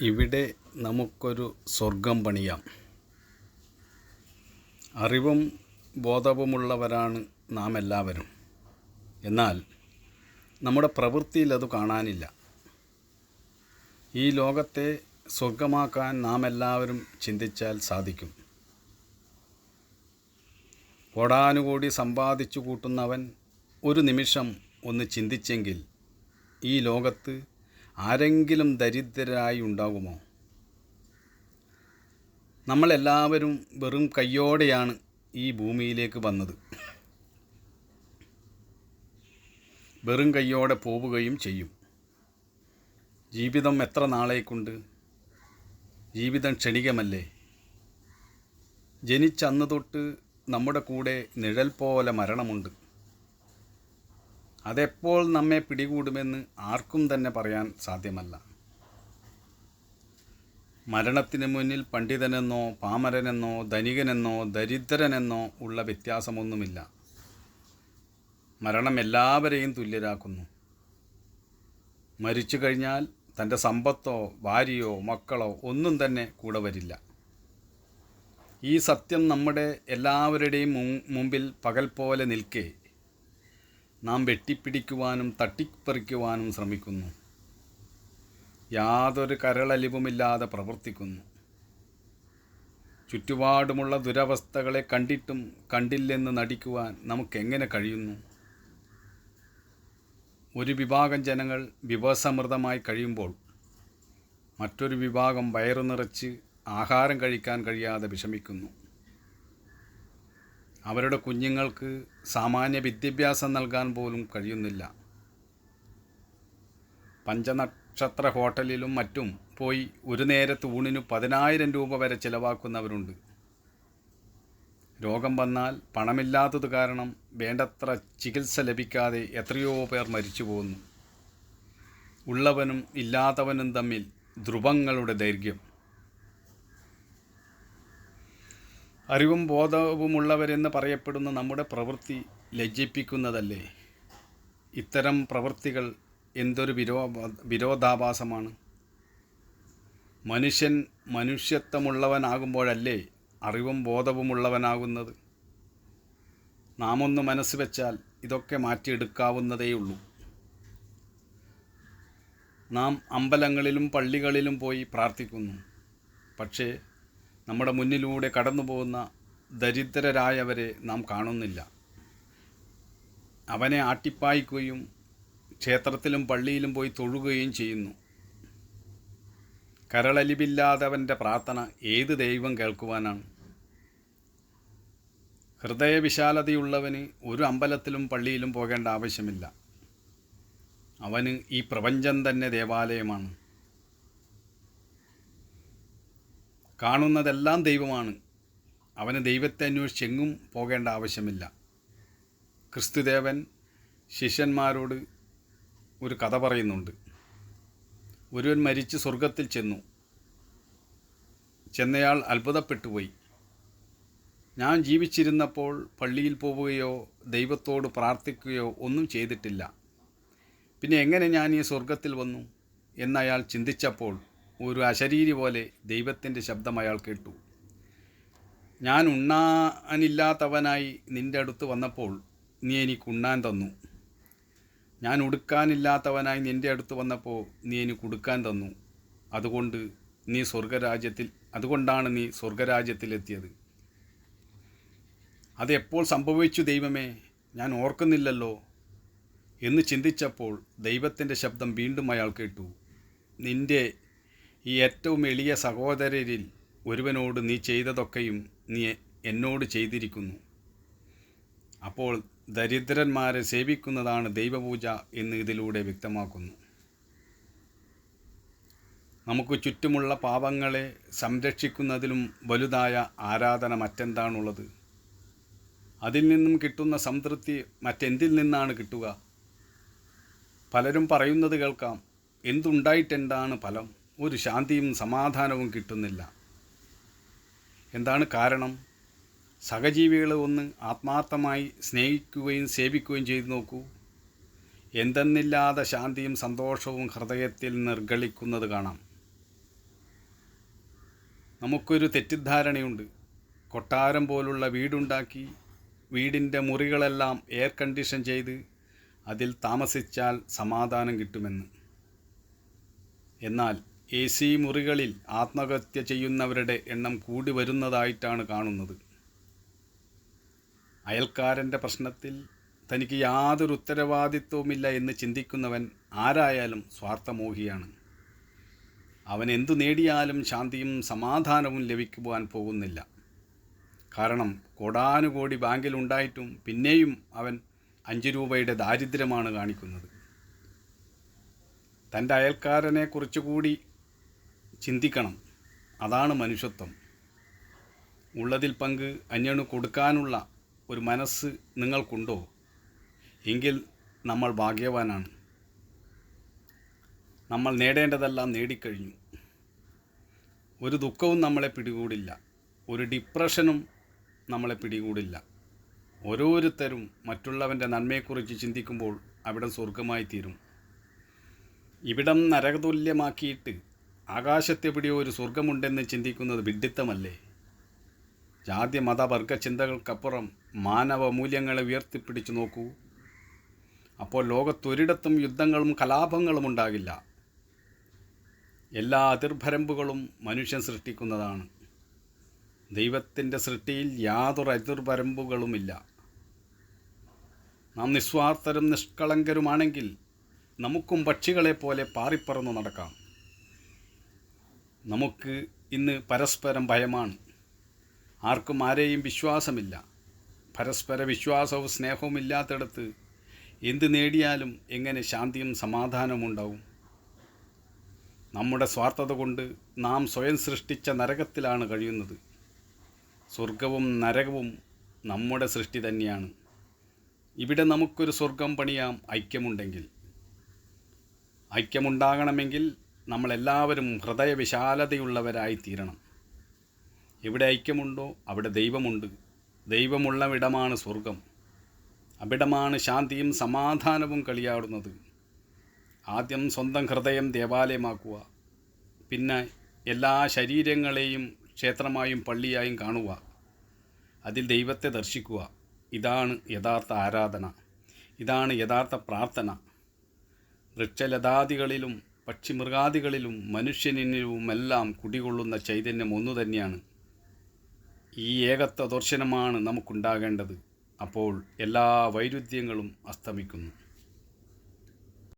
ഇവിടെ നമുക്കൊരു സ്വർഗം പണിയാം. അറിവും ബോധവുമുള്ളവരാണ് നാം എല്ലാവരും എന്നാൽ നമ്മുടെ പ്രവൃത്തിയിൽ അത് കാണാനില്ല. ഈ ലോകത്തെ സ്വർഗമാക്കാൻ നാം എല്ലാവരും ചിന്തിച്ചാൽ സാധിക്കും. കോടാനുകൂടി സമ്പാദിച്ചു കൂട്ടുന്നവൻ ഒരു നിമിഷം ഒന്ന് ചിന്തിച്ചെങ്കിൽ ഈ ലോകത്ത് ആരെങ്കിലും ദരിദ്രരായി ഉണ്ടാകുമോ? നമ്മളെല്ലാവരും വെറും കയ്യോടെയാണ് ഈ ഭൂമിയിലേക്ക് വന്നത്. വെറും കയ്യോടെ പോവുകയും ചെയ്യും. ജീവിതം എത്ര നാളേക്കുണ്ട്? ജീവിതം ക്ഷണികമല്ലേ? ജനിച്ചന്ന് തൊട്ട് നമ്മുടെ കൂടെ നിഴൽ പോലെ മരണമുണ്ട്. അതെപ്പോൾ നമ്മെ പിടികൂടുമെന്ന് ആർക്കും തന്നെ പറയാൻ സാധ്യമല്ല. മരണത്തിന് മുന്നിൽ പണ്ഡിതനെന്നോ പാമരനെന്നോ ധനികനെന്നോ ദരിദ്രനെന്നോ ഉള്ള വ്യത്യാസമൊന്നുമില്ല. മരണം എല്ലാവരെയും തുല്യരാക്കുന്നു. മരിച്ചു കഴിഞ്ഞാൽ തന്റെ സമ്പത്തോ ഭാര്യയോ മക്കളോ ഒന്നും തന്നെ കൂടെ വരില്ല. ഈ സത്യം നമ്മുടെ എല്ലാവരുടെയും മുമ്പിൽ പകൽ പോലെ നിൽക്കെ നാം വെട്ടിപ്പിടിക്കുവാനും തട്ടിപ്പറിക്കുവാനും ശ്രമിക്കുന്നു. യാതൊരു കരളലിവുമില്ലാതെ പ്രവർത്തിക്കുന്നു. ചുറ്റുപാടുമുള്ള ദുരവസ്ഥകളെ കണ്ടിട്ടും കണ്ടില്ലെന്ന് നടിക്കുവാൻ നമുക്കെങ്ങനെ കഴിയുന്നു? ഒരു വിഭാഗം ജനങ്ങൾ വിഭവസമൃദ്ധമായി കഴിയുമ്പോൾ മറ്റൊരു വിഭാഗം വയറു നിറച്ച് ആഹാരം കഴിക്കാൻ കഴിയാതെ വിഷമിക്കുന്നു. അവരുടെ കുഞ്ഞുങ്ങൾക്ക് സാമാന്യ വിദ്യാഭ്യാസം നൽകാൻ പോലും കഴിയുന്നില്ല. പഞ്ചനക്ഷത്ര ഹോട്ടലിലും മറ്റും പോയി ഒരു നേരത്തെ ഊണിന് പതിനായിരം രൂപ വരെ ചിലവാക്കുന്നവരുണ്ട്. രോഗം വന്നാൽ പണമില്ലാത്തത് കാരണം വേണ്ടത്ര ചികിത്സ ലഭിക്കാതെ എത്രയോ പേർ മരിച്ചു പോകുന്നു ഉള്ളവനും ഇല്ലാത്തവനും തമ്മിൽ ധ്രുവങ്ങളുടെ ദൈർഘ്യം. അറിവും ബോധവുമുള്ളവരെന്ന് പറയപ്പെടുന്ന നമ്മുടെ പ്രവൃത്തി ലജ്ജിപ്പിക്കുന്നതല്ലേ? ഇത്തരം പ്രവൃത്തികൾ എന്തൊരു വിരോ വിരോധാഭാസമാണ്? മനുഷ്യൻ മനുഷ്യത്വമുള്ളവനാകുമ്പോഴല്ലേ അറിവും ബോധവുമുള്ളവനാകുന്നത്? നാം ഒന്ന് മനസ്സ് വെച്ചാൽ ഇതൊക്കെ മാറ്റിയെടുക്കാവുന്നതേയുള്ളൂ. നാം അമ്പലങ്ങളിലും പള്ളികളിലും പോയി പ്രാർത്ഥിക്കുന്നു. പക്ഷേ നമ്മുടെ മുന്നിലൂടെ കടന്നു പോകുന്ന ദരിദ്രരായവരെ നാം കാണുന്നില്ല. അവനെ ആട്ടിപ്പായിക്കുകയും ക്ഷേത്രത്തിലും പള്ളിയിലും പോയി തൊഴുകയും ചെയ്യുന്നു. കരളലിവില്ലാതവന്റെ പ്രാർത്ഥന ഏത് ദൈവം കേൾക്കുവാനാണ്? ഹൃദയവിശാലതയുള്ളവന് ഒരു അമ്പലത്തിലും പള്ളിയിലും പോകേണ്ട ആവശ്യമില്ല. അവന് ഈ പ്രപഞ്ചം തന്നെ ദേവാലയമാണ്. കാണുന്നതെല്ലാം ദൈവമാണ്. അവന് ദൈവത്തെ അന്വേഷിച്ച് എങ്ങും പോകേണ്ട ആവശ്യമില്ല. ക്രിസ്തുദേവൻ ശിഷ്യന്മാരോട് ഒരു കഥ പറയുന്നുണ്ട്. ഒരുവൻ മരിച്ച് സ്വർഗത്തിൽ ചെന്നു. ചെന്നയാൾ അത്ഭുതപ്പെട്ടുപോയി. ഞാൻ ജീവിച്ചിരുന്നപ്പോൾ പള്ളിയിൽ പോവുകയോ ദൈവത്തോട് പ്രാർത്ഥിക്കുകയോ ഒന്നും ചെയ്തിട്ടില്ല. പിന്നെ എങ്ങനെ ഞാൻ ഈ സ്വർഗത്തിൽ വന്നു? എന്നയാൾ ചിന്തിച്ചപ്പോൾ ഒരു അശരീരി പോലെ ദൈവത്തിന്റെ ശബ്ദം അയാൾ കേട്ടു. ഞാൻ ഉണ്ണാനില്ലാത്തവനായി നിന്റെ അടുത്ത് വന്നപ്പോൾ നീ എനിക്ക് ഉണ്ണാൻ തന്നു. ഞാൻ ഉടുക്കാനില്ലാത്തവനായി നിന്റെ അടുത്ത് വന്നപ്പോൾ നീ എനിക്ക് ഉടുക്കാൻ തന്നു. അതുകൊണ്ട് നീ സ്വർഗരാജ്യത്തിൽ അതുകൊണ്ടാണ് നീ സ്വർഗരാജ്യത്തിലെത്തിയത്. അത് എപ്പോൾ സംഭവിച്ചു ദൈവമേ? ഞാൻ ഓർക്കുന്നില്ലല്ലോ. എന്ന് ചിന്തിച്ചപ്പോൾ ദൈവത്തിന്റെ ശബ്ദം വീണ്ടും അയാൾ കേട്ടു. നിന്റെ ഈ ഏറ്റവും എളിയ സഹോദരരിൽ ഒരുവനോട് നീ ചെയ്തതൊക്കെയും നീ എന്നോട് ചെയ്തിരിക്കുന്നു. അപ്പോൾ ദരിദ്രന്മാരെ സേവിക്കുന്നതാണ് ദൈവപൂജ എന്ന് ഇതിലൂടെ വ്യക്തമാക്കുന്നു. നമുക്ക് ചുറ്റുമുള്ള പാപങ്ങളെ സംരക്ഷിക്കുന്നതിലും വലുതായ ആരാധന മറ്റെന്താണുള്ളത്? അതിൽ നിന്നും കിട്ടുന്ന സംതൃപ്തി മറ്റെന്തിൽ നിന്നാണ് കിട്ടുക? പലരും പറയുന്നത് കേൾക്കാം എന്തുണ്ടായിട്ടെന്താണ് ഫലം? ഒരു ശാന്തിയും സമാധാനവും കിട്ടുന്നില്ല. എന്താണ് കാരണം? സഹജീവികളെ ഒന്ന് ആത്മാർത്ഥമായി സ്നേഹിക്കുകയും സേവിക്കുകയും ചെയ്തു നോക്കൂ. എന്തെന്നില്ലാതെ ശാന്തിയും സന്തോഷവും ഹൃദയത്തിൽ നിർഗളിക്കുന്നത് കാണാം. നമുക്കൊരു തെറ്റിദ്ധാരണയുണ്ട്. കൊട്ടാരം പോലുള്ള വീടുണ്ടാക്കി വീടിന്റെ മുറികളെല്ലാം എയർ കണ്ടീഷൻ ചെയ്ത് അതിൽ താമസിച്ചാൽ സമാധാനം കിട്ടുമെന്ന്. എന്നാൽ എ സി മുറികളിൽ ആത്മഹത്യ ചെയ്യുന്നവരുടെ എണ്ണം കൂടി വരുന്നതായിട്ടാണ് കാണുന്നത്. അയൽക്കാരന്റെ പ്രശ്നത്തിൽ തനിക്ക് യാതൊരു ഉത്തരവാദിത്വവുമില്ല എന്ന് ചിന്തിക്കുന്നവൻ ആരായാലും സ്വാർത്ഥമോഹിയാണ്. അവൻ എന്തു നേടിയാലും ശാന്തിയും സമാധാനവും ലഭിക്കുവാൻ പോകുന്നില്ല. കാരണം കോടാനുകോടി ബാങ്കിലുണ്ടായിട്ടും പിന്നെയും അവൻ അഞ്ച് രൂപയുടെ ദാരിദ്ര്യമാണ് കാണിക്കുന്നത്. തന്റെ അയൽക്കാരനെ കുറിച്ചുകൂടി ചിന്തിക്കണം. അതാണ് മനുഷ്യത്വം. ഉള്ളതിൽ പങ്ക് അന്യണു കൊടുക്കാനുള്ള ഒരു മനസ്സ് നിങ്ങൾക്കുണ്ടോ? എങ്കിൽ നമ്മൾ ഭാഗ്യവാനാണ്. നമ്മൾ നേടേണ്ടതെല്ലാം നേടിക്കഴിഞ്ഞു. ഒരു ദുഃഖവും നമ്മളെ പിടികൂടില്ല. ഒരു ഡിപ്രഷനും നമ്മളെ പിടികൂടില്ല. ഓരോരുത്തരും മറ്റുള്ളവന്റെ നന്മയെക്കുറിച്ച് ചിന്തിക്കുമ്പോൾ അവിടം സ്വർഗമായി തീരും ഇവിടം നരകതുല്യമാക്കിയിട്ട് ആകാശത്തെവിടെയോ ഒരു സ്വർഗമുണ്ടെന്ന് ചിന്തിക്കുന്നത് വിഡ്ഢിത്തമല്ലേ? ജാതി മതവർഗ ചിന്തകൾക്കപ്പുറം മാനവ മൂല്യങ്ങളെ ഉയർത്തിപ്പിടിച്ചു നോക്കൂ. അപ്പോൾ ലോകത്തൊരിടത്തും യുദ്ധങ്ങളും കലാപങ്ങളും ഉണ്ടാകില്ല. എല്ലാ അതിർഭരമ്പുകളും മനുഷ്യൻ സൃഷ്ടിക്കുന്നതാണ്. ദൈവത്തിന്റെ സൃഷ്ടിയിൽ യാതൊരു അതിർഭരമ്പുകളുമില്ല. നാം നിസ്വാർത്ഥരും നിഷ്കളങ്കരുമാണെങ്കിൽ നമുക്കും പക്ഷികളെപ്പോലെ പാറിപ്പറന്നു നടക്കാം. നമുക്ക് ഇന്ന് പരസ്പരം ഭയമാണ്. ആർക്കും ആരെയും വിശ്വാസമില്ല. പരസ്പര വിശ്വാസവും സ്നേഹവും ഇല്ലാത്തിടത്ത് എന്ത് നേടിയാലും എങ്ങനെ ശാന്തിയും സമാധാനവും ഉണ്ടാവും? നമ്മുടെ സ്വാർത്ഥത കൊണ്ട് നാം സ്വയം സൃഷ്ടിച്ച നരകത്തിലാണ് കഴിയുന്നത്. സ്വർഗവും നരകവും നമ്മുടെ സൃഷ്ടി തന്നെയാണ്. ഇവിടെ നമുക്കൊരു സ്വർഗം പണിയാം ഐക്യമുണ്ടെങ്കിൽ. ഐക്യമുണ്ടാകണമെങ്കിൽ നമ്മളെല്ലാവരും ഹൃദയവിശാലതയുള്ളവരായി തീരണം എവിടെ ഐക്യമുണ്ടോ അവിടെ ദൈവമുണ്ട്. ദൈവമുള്ളവിടമാണ് സ്വർഗം അവിടമാണ് ശാന്തിയും സമാധാനവും കളിയാടുന്നത്. ആദ്യം സ്വന്തം ഹൃദയം ദേവാലയമാക്കുക പിന്നെ എല്ലാ ശരീരങ്ങളെയും ക്ഷേത്രമായും പള്ളിയായും കാണുക അതിൽ ദൈവത്തെ ദർശിക്കുക. ഇതാണ് യഥാർത്ഥ ആരാധന. ഇതാണ് യഥാർത്ഥ പ്രാർത്ഥന. വൃക്ഷലതാദികളിലും പക്ഷിമൃഗാദികളിലും മനുഷ്യനിലുമെല്ലാം കുടികൊള്ളുന്ന ചൈതന്യം ഒന്നു തന്നെയാണ്. ഈ ഏകത്വ ദർശനമാണ് നമുക്കുണ്ടാകേണ്ടത്. അപ്പോൾ എല്ലാ വൈരുദ്ധ്യങ്ങളും അസ്തമിക്കുന്നു.